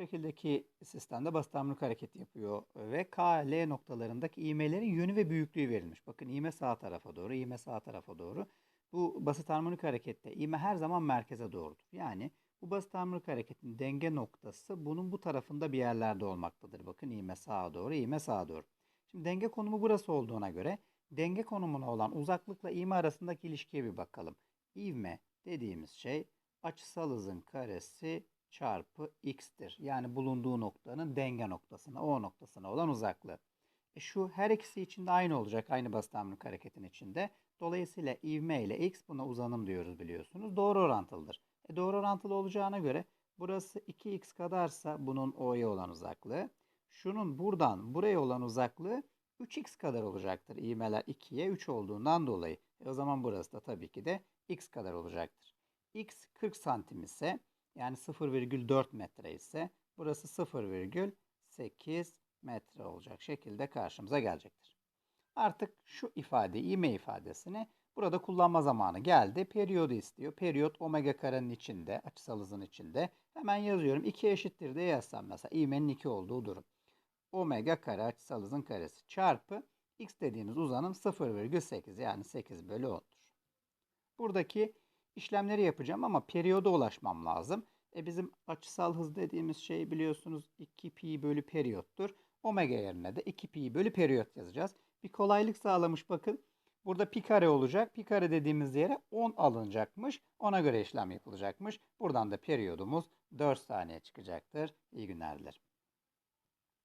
Şekildeki sistemde basit hamurluk hareketi yapıyor ve K, L noktalarındaki ivmelerin yönü ve büyüklüğü verilmiş. Bakın ivme sağ tarafa doğru, ivme sağ tarafa doğru. Bu basit harmonik harekette ivme her zaman merkeze doğrudur. Yani bu basit harmonik hareketin denge noktası bunun bu tarafında bir yerlerde olmaktadır. Bakın ivme sağa doğru, ivme sağa doğru. Şimdi denge konumu burası olduğuna göre denge konumuna olan uzaklıkla ivme arasındaki ilişkiye bir bakalım. İvme dediğimiz şey açısal hızın karesi çarpı x'tir. Yani bulunduğu noktanın denge noktasına, o noktasına olan uzaklığı. E şu her ikisi için de aynı olacak. Aynı basit harmonik hareketin içinde. Dolayısıyla ivme ile x buna uzanım diyoruz biliyorsunuz. Doğru orantılıdır. E doğru orantılı olacağına göre burası 2x kadarsa bunun o'ya olan uzaklığı. Şunun buradan buraya olan uzaklığı 3x kadar olacaktır. İvmeler 2'ye 3 olduğundan dolayı. E o zaman burası da tabii ki de x kadar olacaktır. x 40 santim ise yani 0,4 metre ise burası 0,8 metre olacak şekilde karşımıza gelecektir. Artık şu ifadeyi, ivme ifadesini burada kullanma zamanı geldi. Periyodu istiyor. Periyot omega karenin içinde, açısal hızın içinde. Hemen yazıyorum. 2 eşittir diye yazsam mesela ivmenin 2 olduğu durum. Omega kare açısal hızın karesi çarpı x dediğimiz uzanım 0,8 yani 8 bölü 10'dur. Buradaki işlemleri yapacağım ama periyoda ulaşmam lazım. E bizim açısal hız dediğimiz şey biliyorsunuz 2 pi bölü periyottur. Omega yerine de 2 pi bölü periyot yazacağız. Bir kolaylık sağlamış bakın. Burada pi kare olacak. Pi kare dediğimiz yere 10 alınacakmış. Ona göre işlem yapılacakmış. Buradan da periyodumuz 4 saniye çıkacaktır. İyi günler dilerim.